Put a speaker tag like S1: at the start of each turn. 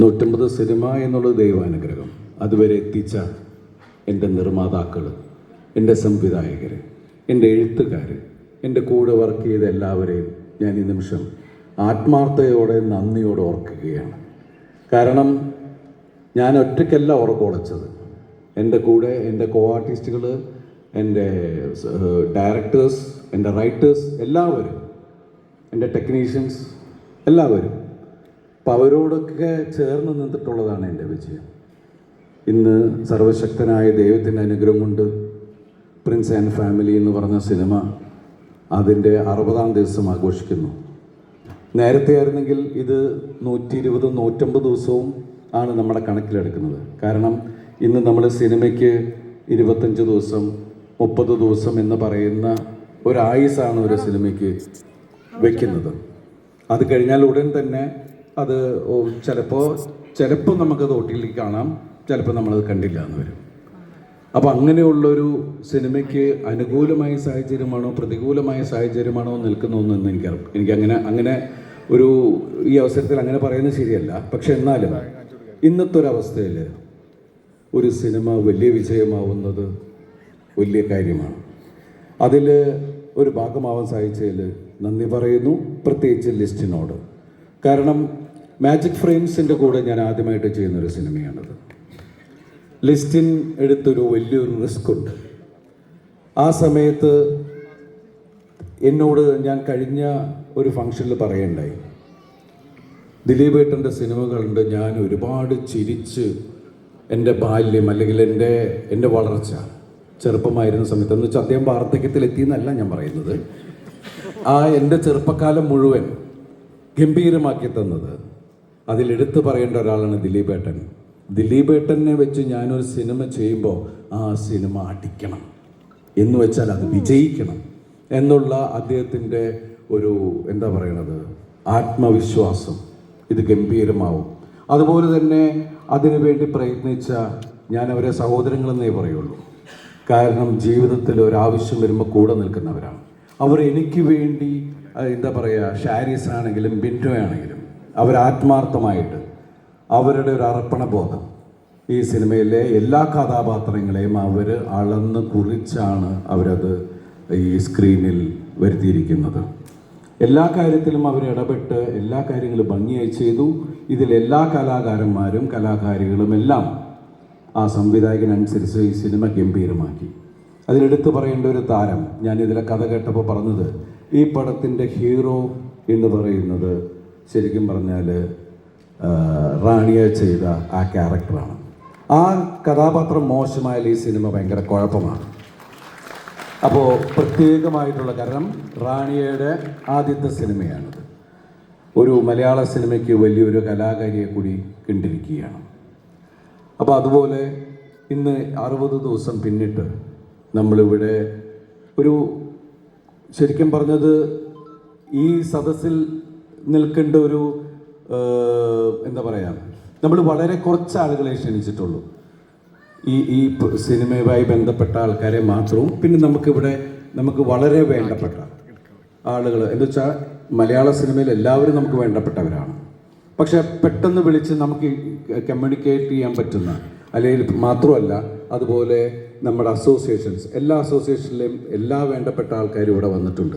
S1: നൂറ്റമ്പത് സിനിമ എന്നുള്ളത് ദൈവാനുഗ്രഹം. അതുവരെ എത്തിച്ച എന്റെ നിർമ്മാതാക്കൾ എന്റെ സംവിധായകർ എന്റെ എഴുത്തുകാർ എന്റെ കൂടെ വർക്ക് ചെയ്ത എല്ലാവരെയും ഞാൻ ഈ നിമിഷം ആത്മാർത്ഥതയോടെ നന്ദിയോടെ ഓർക്കുകയാണ്. കാരണം ഞാൻ ഒറ്റയ്ക്കല്ല ഉറക്കമുളച്ചത്. എന്റെ കൂടെ എന്റെ കോ ആർട്ടിസ്റ്റുകൾ എന്റെ ഡയറക്ടേഴ്സ് എന്റെ റൈറ്റേഴ്സ് എല്ലാവരും എന്റെ ടെക്നീഷ്യൻസ് എല്ലാവരും അപ്പം അവരോടൊക്കെ ചേർന്ന് നിന്നിട്ടുള്ളതാണ് എന്റെ വിജയം. ഇന്ന് സർവശക്തനായ ദൈവത്തിന്റെ അനുഗ്രഹം കൊണ്ട് പ്രിൻസ് ആൻഡ് ഫാമിലി എന്ന് പറഞ്ഞ സിനിമ അതിന്റെ അറുപതാം ദിവസം ആഘോഷിക്കുന്നു. നേരത്തെ ആയിരുന്നെങ്കിൽ ഇത് നൂറ്റി ഇരുപത് നൂറ്റമ്പത് ദിവസവും ആണ് നമ്മുടെ കണക്കിലെടുക്കുന്നത്. കാരണം ഇന്ന് നമ്മൾ സിനിമയ്ക്ക് ഇരുപത്തഞ്ച് ദിവസം മുപ്പത് ദിവസം എന്ന് പറയുന്ന ഒരായുസാണ് ഒരു സിനിമയ്ക്ക് വയ്ക്കുന്നത് അത് കഴിഞ്ഞാൽ ഉടൻ തന്നെ അത് ചിലപ്പോൾ ചിലപ്പോൾ നമുക്കത് ഒട്ടിയിൽ കാണാം ചിലപ്പോൾ നമ്മളത് കണ്ടില്ല എന്ന് വരും. അപ്പോൾ അങ്ങനെയുള്ളൊരു സിനിമയ്ക്ക് അനുകൂലമായ സാഹചര്യമാണോ പ്രതികൂലമായ സാഹചര്യമാണോ നിൽക്കുന്നതെന്ന് എനിക്ക് എനിക്ക് അങ്ങനെ അങ്ങനെ ഒരു ഈ അവസരത്തിൽ അങ്ങനെ പറയുന്നത് ശരിയല്ല. പക്ഷെ എന്നാലും ഇന്നത്തെ ഒരു അവസ്ഥയിൽ ഒരു സിനിമ വലിയ വിജയമാവുന്നത് വലിയ കാര്യമാണ്. അതിൽ ഒരു ഭാഗമാവാൻ സാധിച്ചതിൽ നന്ദി പറയുന്നു. പ്രത്യേകിച്ച് ലിസ്റ്റിനോട്. കാരണം മാജിക് ഫ്രെയിംസിന്റെ കൂടെ ഞാൻ ആദ്യമായിട്ട് ചെയ്യുന്നൊരു സിനിമയാണത്. ലിസ്റ്റിൻ എടുത്തൊരു വലിയൊരു റിസ്ക് ഉണ്ട്. ആ സമയത്ത് എന്നോട് ഞാൻ കഴിഞ്ഞ ഒരു ഫംഗ്ഷനിൽ പറയണ്ടായി. ദിലീപ് ഏട്ടന്റെ സിനിമകളുണ്ട് ഞാൻ ഒരുപാട് ചിരിച്ച് എന്റെ ബാല്യം അല്ലെങ്കിൽ എന്റെ എന്റെ വളർച്ച ചെറുപ്പമായിരുന്ന സമയത്ത് എന്ന് വെച്ചാൽ അദ്ദേഹം വാർദ്ധക്യത്തിലെത്തി എന്നല്ല ഞാൻ പറയുന്നത് ആ എന്റെ ചെറുപ്പക്കാലം മുഴുവൻ ഗംഭീരമാക്കി തന്നത് അതിലെടുത്ത് പറയേണ്ട ഒരാളാണ് ദിലീപ് ഏട്ടൻ ദിലീപ് ഏട്ടനെ വെച്ച് ഞാനൊരു സിനിമ ചെയ്യുമ്പോൾ ആ സിനിമ അടിക്കണം. എന്ന് വെച്ചാൽ അത് വിജയിക്കണം എന്നുള്ള അദ്ദേഹത്തിന്റെ ഒരു എന്താ പറയണത് ആത്മവിശ്വാസം. ഇത് ഗംഭീരമാവും. അതുപോലെ തന്നെ അതിനു വേണ്ടി പ്രയത്നിച്ച ഞാൻ അവരെ സഹോദരങ്ങളെന്നേ പറയുള്ളൂ. കാരണം ജീവിതത്തിൽ ഒരാവശ്യം വരുമ്പോൾ കൂടെ നിൽക്കുന്നവരാണ്. അവർ എനിക്ക് വേണ്ടി എന്താ പറയുക ഷാരിസ് ആണെങ്കിലും ബിൻഡോ ആണെങ്കിലും അവർ ആത്മാർത്ഥമായിട്ട് അവരുടെ ഒരു അർപ്പണബോധം. ഈ സിനിമയിലെ എല്ലാ കഥാപാത്രങ്ങളെയും അവർ അളന്ന് കുറിച്ചാണ് അവരത് ഈ സ്ക്രീനിൽ വരുത്തിയിരിക്കുന്നത്. എല്ലാ കാര്യത്തിലും അവർ ഇടപെട്ട് എല്ലാ കാര്യങ്ങളും ഭംഗിയായി ചെയ്തു. ഇതിൽ എല്ലാ കലാകാരന്മാരും കലാകാരികളും എല്ലാം ആ സംവിധായകനനുസരിച്ച് ഈ സിനിമ ഗംഭീരമാക്കി. അതിലെടുത്ത് പറയേണ്ട ഒരു താരം ഞാൻ ഇതിലെ കഥ കേട്ടപ്പോൾ പറഞ്ഞത് ഈ പടത്തിന്റെ ഹീറോ എന്ന് പറയുന്നത് ശരിക്കും പറഞ്ഞാൽ റാണിയെ ചെയ്ത ആ ക്യാരക്ടറാണ്. ആ കഥാപാത്രം മോശമായാൽ ഈ സിനിമ ഭയങ്കര കുഴപ്പമാണ്. അപ്പോൾ പ്രത്യേകമായിട്ടുള്ള കാരണം റാണിയയുടെ ആദ്യത്തെ സിനിമയാണിത്. ഒരു മലയാള സിനിമയ്ക്ക് വലിയൊരു കലാകാരിയെ കൂടി കണ്ടിരിക്കുകയാണ്. അപ്പോൾ അതുപോലെ ഇന്ന് അറുപത് ദിവസം പിന്നിട്ട് നമ്മളിവിടെ ഒരു ശരിക്കും പറഞ്ഞത് ഈ സദസ്സിൽ നിൽക്കേണ്ട ഒരു എന്താ പറയുക നമ്മൾ വളരെ കുറച്ച് ആളുകളെ ക്ഷണിച്ചിട്ടുള്ളൂ. ഈ ഈ സിനിമയുമായി ബന്ധപ്പെട്ട ആൾക്കാരെ മാത്രവും പിന്നെ നമുക്കിവിടെ നമുക്ക് വളരെ വേണ്ടപ്പെട്ട ആളുകൾ എന്ന് വെച്ചാൽ മലയാള സിനിമയിൽ എല്ലാവരും നമുക്ക് വേണ്ടപ്പെട്ടവരാണ്. പക്ഷെ പെട്ടെന്ന് വിളിച്ച് നമുക്ക് കമ്മ്യൂണിക്കേറ്റ് ചെയ്യാൻ പറ്റുന്ന അല്ലെങ്കിൽ മാത്രമല്ല അതുപോലെ നമ്മുടെ അസോസിയേഷൻസ് എല്ലാ അസോസിയേഷനിലെയും എല്ലാ വേണ്ടപ്പെട്ട ആൾക്കാരും ഇവിടെ വന്നിട്ടുണ്ട്.